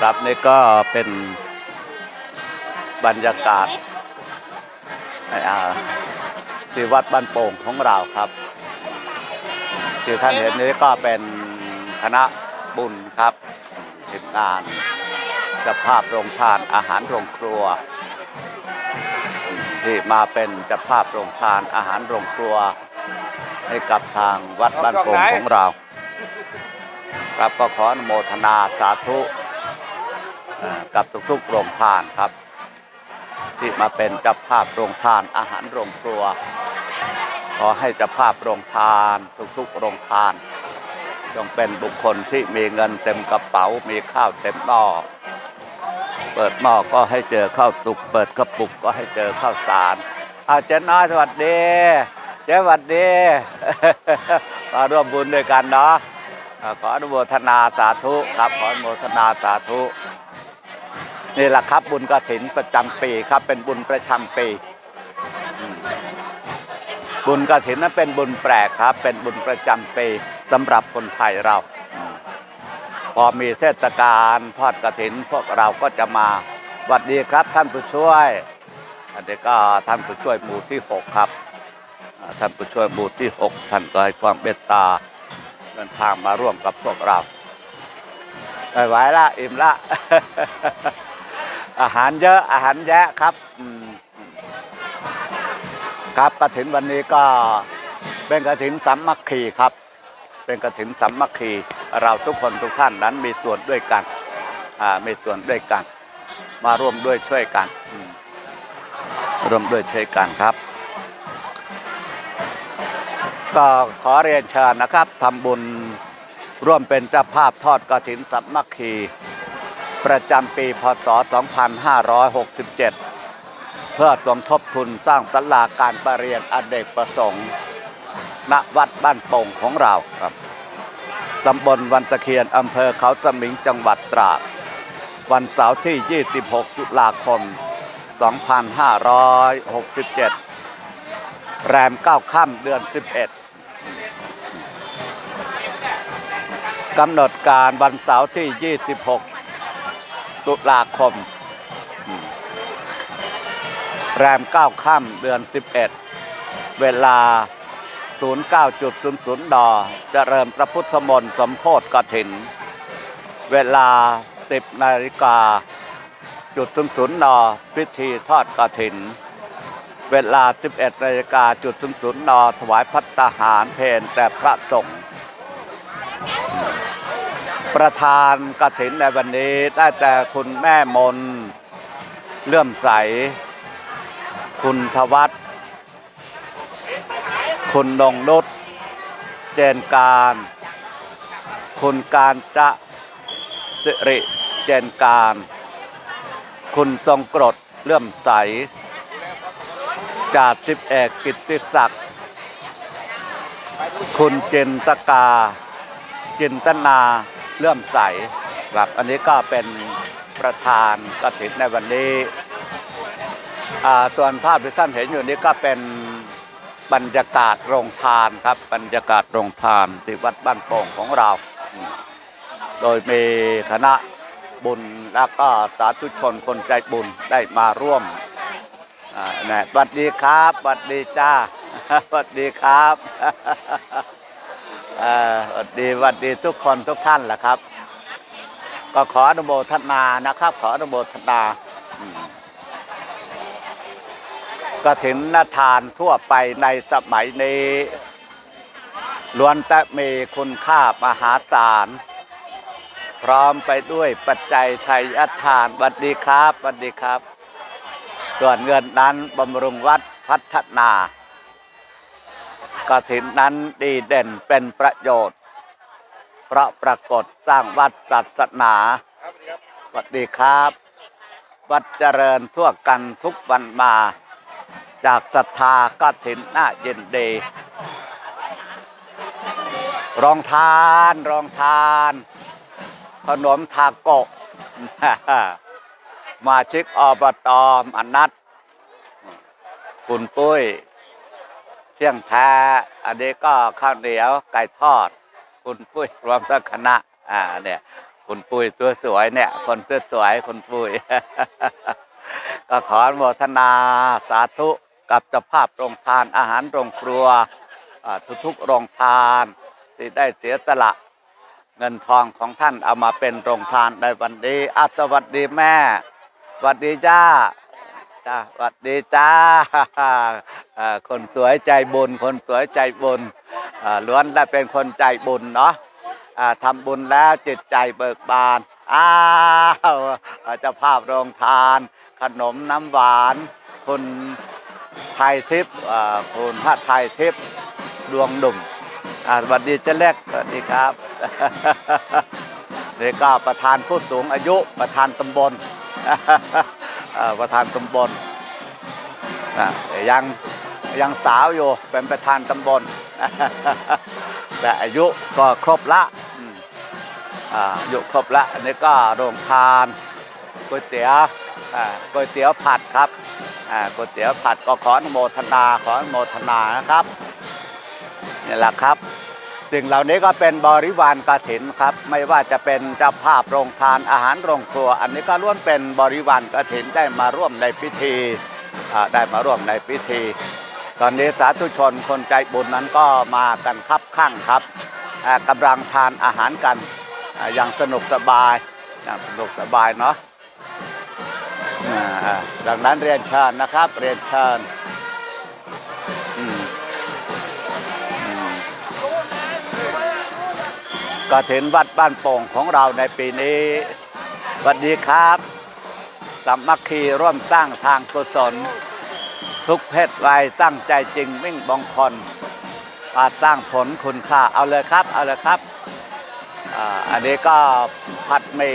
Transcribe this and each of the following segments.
ครับนี่ก็เป็นบรรยากาศอ่าที่วัดบ้านโป่งของเราครับที่ท่านเห็นนี้ก็เป็นคณะบุญครับทีมงานเจะภาพโรงทานอาหารโรงครัว ที่มาเป็นเจะภาพโรงทานอาหารโรงครัว ให้กับทางวัดบ้านโป่งของเรา ครับก็ขออนุโมทนาสาธุ กับทุกๆโรงทานครับ ที่มาเป็นเจ้าภาพโรงทานอาหารโรงครัว ขอให้เจ้าภาพโรงทานทุกๆโรงทานจงเป็นบุคคลที่มีเงินเต็มกระเป๋ามีข้าวเต็มหม้อเปิดหม้อก็ให้เจอข้าวสุกเปิดกระปุกก็ให้เจอข้าวสารอาเจ๊น้อยสวัสดี เจ๊สวัสดีมาร่วมบุญด้วยกันเนาะขออนุโมทนาสาธุครับขออนุโมทนาสาธุ นี่แหละครับ บุญกฐินประจำปีครับ เป็นบุญประจำปี บุญกฐินนั้นเป็นบุญแปลกครับ เป็นบุญประจำปีสำหรับคนไทยเราอพอมีเทศกาลทอดกฐินพวกเราก็จะมาสวัสดีครับท่านผู้ช่วย อันนี้ก็ท่านผู้ช่วยหมู่ที่หกครับท่านผู้ช่วยหมู่ที่หกท่านก็ให้ความเมตตาเดินทางมาร่วมกับพวกเราไม่ไหวละอิ่มละ อาหารเยอะอาหารแยะครับครับกระถินวันนี้ก็เป็นกระถินสามัคคีครับ เป็นกระถินสามัคคีเราทุกคนทุกท่านนั้นมีส่วนด้วยกันมีส่วนด้วยกัน มาร่วมด้วยช่วยกันร่วมด้วยช่วยกันครับก็ขอเรียนเชิญนะครับทำบุญร่วมเป็นเจ้าภาพทอดกฐินสัมมัคคี ประจำปีพศ 2567 เพื่อสมทบทุนสร้างตลาการประเรียนอเนกประสงค์ ณ วัดบ้านโป่งของเราครับตำบลวันตะเคียนอำเภอเขาสมิงจังหวัดตราด วันเสาร์ที่ 26 ตุลาคม 2567 แรมเก้าค่ำเดือน 11กำหนดการวันเสาร์ที่ 26 ตุลาคม แรมเก้าค่ำเดือน11เวลา 09.00ดเจริญพระพุทธมนต์สมโพธกฐิน เวลา 10นาฬิกาจุดศูนย์ศูนย์นพิธีทอดกฐิน เวลา 11นาฬิกาจุดศูนย์ศูนย์นถวายพัตตาหารเพนแต่พระสงฆ์ ประธานกฐินในวันนี้ได้แต่คุณแม่มนเลื่อมใส คุณทวัฒน์คุณนงนุชเจนการ คุณการจะสิริเจนการ คุณทรงกรดเลื่อมใสจ่าสิบเอกกิติศักดิ์คุณเจนตกาจินตนา เลื่อมใสครับอันนี้ก็เป็นประธานกฐินในวันนี้ส่วนภาพที่ท่านเห็นอยู่นี้ก็เป็นบรรยากาศโรงทานครับ บรรยากาศโรงทานที่วัดบ้านโป่งของเรา โดยมีคณะบุญแล้วก็สาธุชนคนใจบุญได้มาร่วมนะสวัสดีครับสวัสดีจ้าสวัสดีครับ เออสวัสดีวัสดีทุกคนทุกท่านแหละครับ ก็ขออนุโมทนานะครับ ขออนุโมทนาอืมกถินทานทั่วไปในสมัยนี้ล้วนแต่มีคุณค่ามหาศาลพร้อมไปด้วยปัจจัยไทยทานสวัสดีครับสวัสดีครับ ส่วนเงินนั้นบำรุงวัดพัฒนา กฐินนั้นดีเด่นเป็นประโยชน์ เพราะปรากฏสร้างวัดศาสนาสวัสดีครับ วัดเจริญทั่วกันทุกวันมา จากศรัทธากฐินน่าเยินดีรองทานรองทาน ขนมทาโกะมาชิกอบตอมอนัทคุณปุ้ย เชี่ยงแท้ อันนี้ก็ข้าวเหนียวไก่ทอด คุณปุ้ยรวมทั้งคณะอ่าเนี่ยคุณปุ้ยตัวสวยเนี่ย คนตัวสวยคุณปุ้ย ก็ขออนุโมทนาสาธุกับเจ้าภาพโรงทานอาหารโรงครัวทุกๆโรงทานที่ได้เสียสละเงินทองของท่านเอามาเป็นโรงทานในวันนี้อาสวัสดีแม่สวัสดีจ้าจ้าสวัสดีจ้า คนสวยใจบุญ คนสวยใจบุญล้วนได้เป็นคนใจบุญเนาะทำบุญแล้วจิตใจเบิกบาน อ้าวจ้าภาพโรงทาน ขนมน้ำหวาน คุณไทยทิพย์คุณพระไทยทิพย์ดวงหนุ่มสวัสดีเจ้าเล็กสวัสดีครับนี่ก็ประธานผู้สูงอายุประธานตำบลประธานตำบลยัง ยังสาวอยู่เป็นประธานตำบล แต่อายุก็ครบละอายุครบละอันนี้ก็โรงทานก๋วยเตี๋ยวก๋วยเตี๋ยวผัดครับก๋วยเตี๋ยวผัดก็ขออนุโมทนาขออนุโมทนานะครับนี่แหละครับสิ่งเหล่านี้ก็เป็นบริวารกฐินครับ ไม่ว่าจะเป็นเจ้าภาพโรงทานอาหารโรงครัว อันนี้ก็ล้วนเป็นบริวารกฐินได้มาร่วมในพิธีได้มาร่วมในพิธี ตอนนี้สาธุชนคนใจบุญนั้นก็มากันคับข้างครับอ่ากำลังทานอาหารกันอย่างสนุกสบายอย่างสนุกสบายเนาะอ่าดังนั้นเรียนเชิญนะครับ เรียนเชิญก็ถึงวัดบ้านโป่งของเราในปีนี้สวัสดีครับสามัคคีร่วมสร้างทางกุศล ทุกเพศวัยตั้งใจจริงวิ่งบองคอนมาสร้างผลคุณค่าเอาเลยครับ เอาเลยครับอันนี้ก็ผัดหมี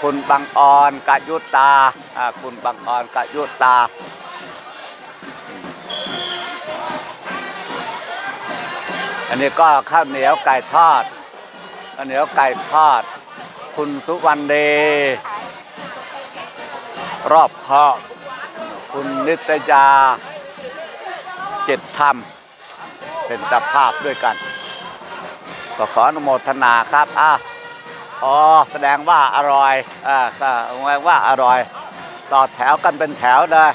คุณบังออนกะยุตาอ่าคุณบังออนกะยุตาอันนี้ก็ข้าวเหนียวไก่ทอดข้าวเหนียวไก่ทอด คุณสุวรรณเดรอบคอบ คุณนิตยาเจ็ดธรรม เป็นตภาพด้วยกัน ก็ขออนุโมทนาครับอะอ๋แสดงว่าอร่อยอ่าแสดงว่าอร่อย ต่อแถวกันเป็นแถวเลย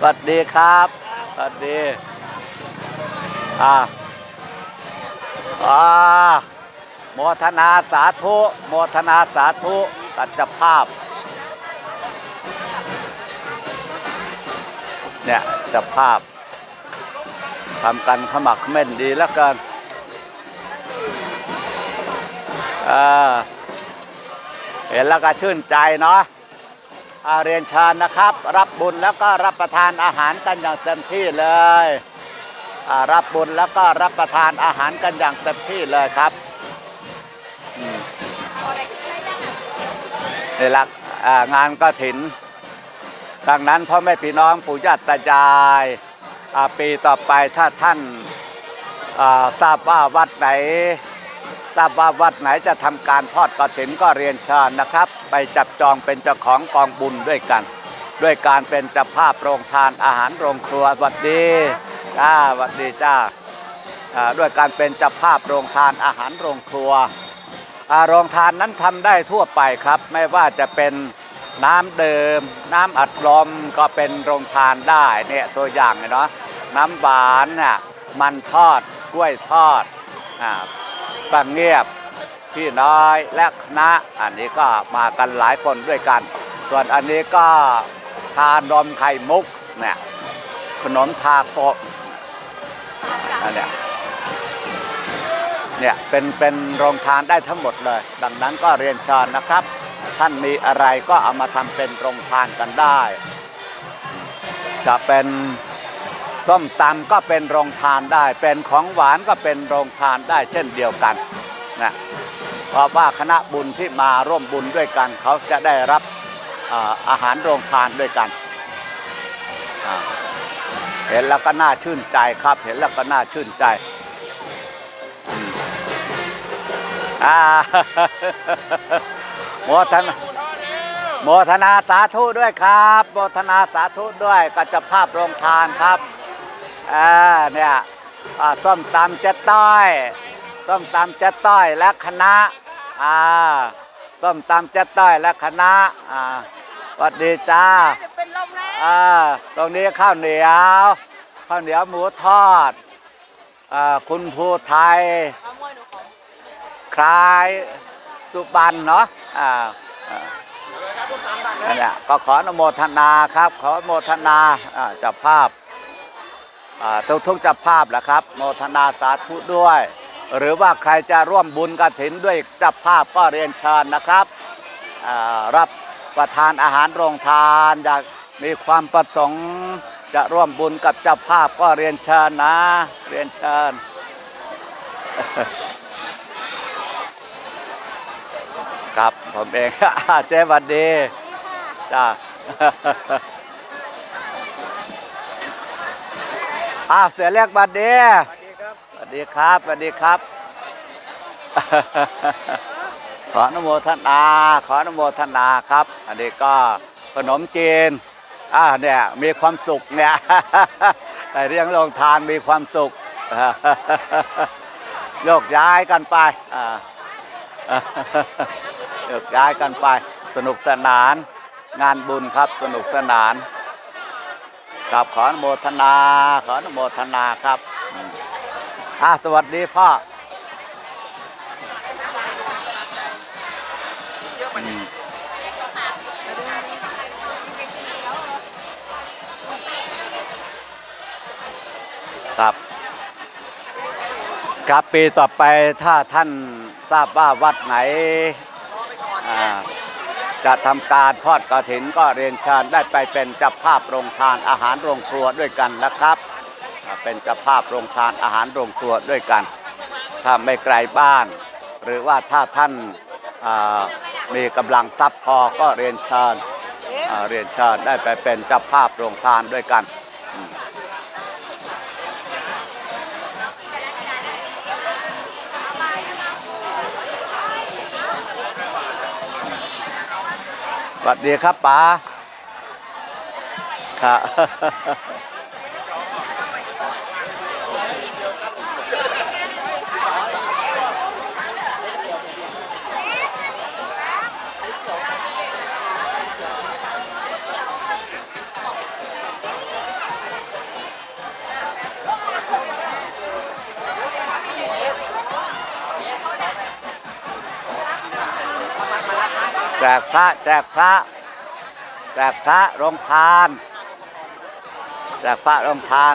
สวัสดีครับสวัสดีอ่าอ่า โมทนาสาธุโมทนาสาธุสัจภาพเนี่ยสภาพทำกันขมักเม่นดีแล้วกินอ่าเห็นแล้วก็ชื่นใจเนาะอาเรียนเชิญนะครับ รับบุญแล้วก็รับประทานอาหารกันอย่างเต็มที่เลย รับบุญแล้วก็รับประทานอาหารกันอย่างเต็มที่เลยครับ นี่ละอ่างานก็ถิน ดังนั้นพ่อแม่พี่น้องปู่ย่าตายายปีต่อไปถ้าท่านทราบว่าวัดไหนทราบว่าวัดไหนจะทำการทอดกฐินก็เรียนเชิญนะครับ ไปจับจองเป็นเจ้าของกองบุญด้วยกัน ด้วยการเป็นเจ้าภาพโรงทานอาหารโรงครัวสวัสดีจ้าสวัสดีจ้าด้วยการเป็นเจ้าภาพโรงทานอาหารโรงครัว โรงทานนั้นทำได้ทั่วไปครับ ไม่ว่าจะเป็นน้ำเดิม น้ำอัดลมก็เป็นโรงทานได้เนี่ยตัวอย่างเนาะน้ำหวานน่ะมันทอดกล้วยทอดอ่าปังเงียบพี่น้อยและคณะอันนี้ก็มากันหลายคนด้วยกัน ส่วนอันนี้ก็ทานนมไข่มุกเนี่ยขนมทาโกะอันเนี้ย เนี่ยเป็นเป็นโรงทานได้ทั้งหมดเลย ดังนั้นก็เรียนเชิญนะครับ ท่านมีอะไรก็เอามาทำเป็นโรงทานกันได้ จะเป็นส้มตำก็เป็นโรงทานได้ เป็นของหวานก็เป็นโรงทานได้เช่นเดียวกันนะเพราะว่าคณะบุญที่มาร่วมบุญด้วยกัน เขาจะได้รับอาหารโรงทานด้วยกัน เห็นแล้วก็น่าชื่นใจครับ เห็นแล้วก็น่าชื่นใจ อ่าโมทนาโมทนาสาธุด้วยครับโมทนาสาธุด้วยกัจจภาพโรงทานครับอ่าเนี่ยส้มตำเจ๊ต้อยส้มตำเจ๊ต้อยและคณะอ่าส้มตำเจ๊ต้อยและคณะอ่าสวัสดีจ้าเป็นลมแล้วอ่าตรงนี้ข้าวเหนียว ข้าวเหนียวหมูทอดอ่าคุณภูไทย มามวยหนูขอ คล้ายสุบันเนาะอ่านั่นแหละก็ขออนุโมทนาครับ ขออนุโมทนาจ้าภาพอ่าทุกทุกๆจ้าภาพแหละครับ โมทนาสาธุด้วย หรือว่าใครจะร่วมบุญกระถินด้วยจ้าภาพก็เรียนเชิญนะครับอ่ารับประทานอาหารโรงทานอยากมีความประสงค์จะร่วมบุญกับเจ้าภาพก็เรียนเชิญนะ เรียนเชิญ ครับ ผมเอง เจ๊หวันดีจ้าอ้าวเสือเรียกบัดดีสวัสดีครับสวัสดีครับ ขออนุโมทนา ขออนุโมทนาครับ อันนี้ก็ขนมจีนอ่าเนี่ยมีความสุขเนี่ยแต่เรื่องโรงทานมีความสุขโยกย้ายกันไปอ่า โยกย้ายกันไป สนุกสนาน งานบุญครับสนุกสนานกับขออนุโมทนา ขออนุโมทนาครับอะสวัสดีพ่อครับครับปีต่อไปถ้าท่านทราบว่าวัดไหน อ่าจะทำการทอดกระถินก็เรียนเชิญได้ไปเป็นเจ้าภาพโรงทานอาหารโรงครัวด้วยกันนะครับอ่าเป็นเจ้าภาพโรงทานอาหารโรงครัวด้วยกัน ถ้าไม่ไกลบ้าน หรือว่าถ้าท่านอ่ามีกำลังทรัพย์พอก็เรียนเชิญอ่าเรียนเชิญได้ไปเป็นเจ้าภาพโรงทานด้วยกัน วัสดีครับป๋าครั จกพระแจกพระแจกพระโรงทานแจกพระโรงทาน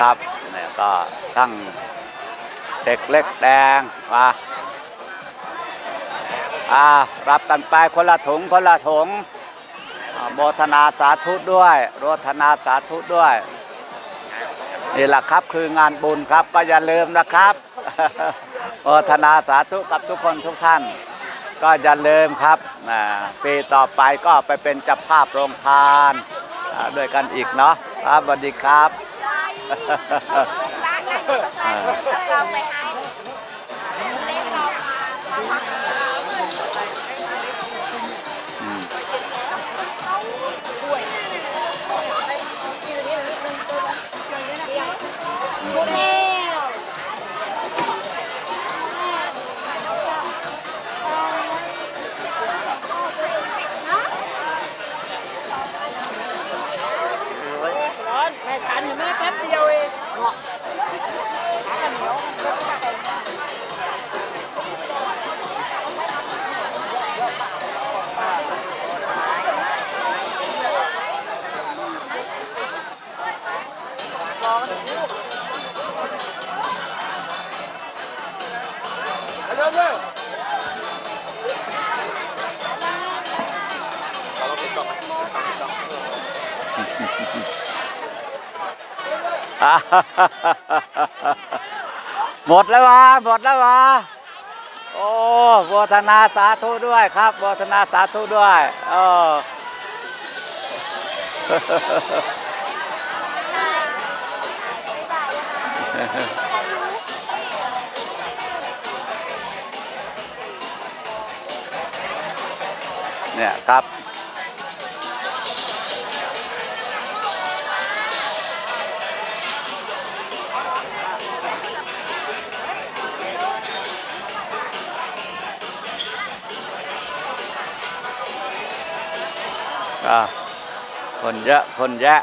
ครับเนี่ยก็ทั้งเด็กเล็กแดงมาอ่ารับกันไปคนละถุงคนละถุงโมทนาสาธุด้วยโรทนาสาธุด้วย นี่แหละครับคืองานบุญครับก็อย่าลืมนะครับโอทนาสาธุกับทุกคนทุกท่าน ก็อย่าลืมครับปีต่อไปก็ไปเป็นจับภาพโรงทานด้วยกันอีกเนาะครับสวัสดีครับ หมดแล้ววะหมดแล้ววะโอ้โมทนาสาธุด้วยครับโมทนาสาธุด้วยเออเเนี่ยครับอะคนเยอะ คนแยะ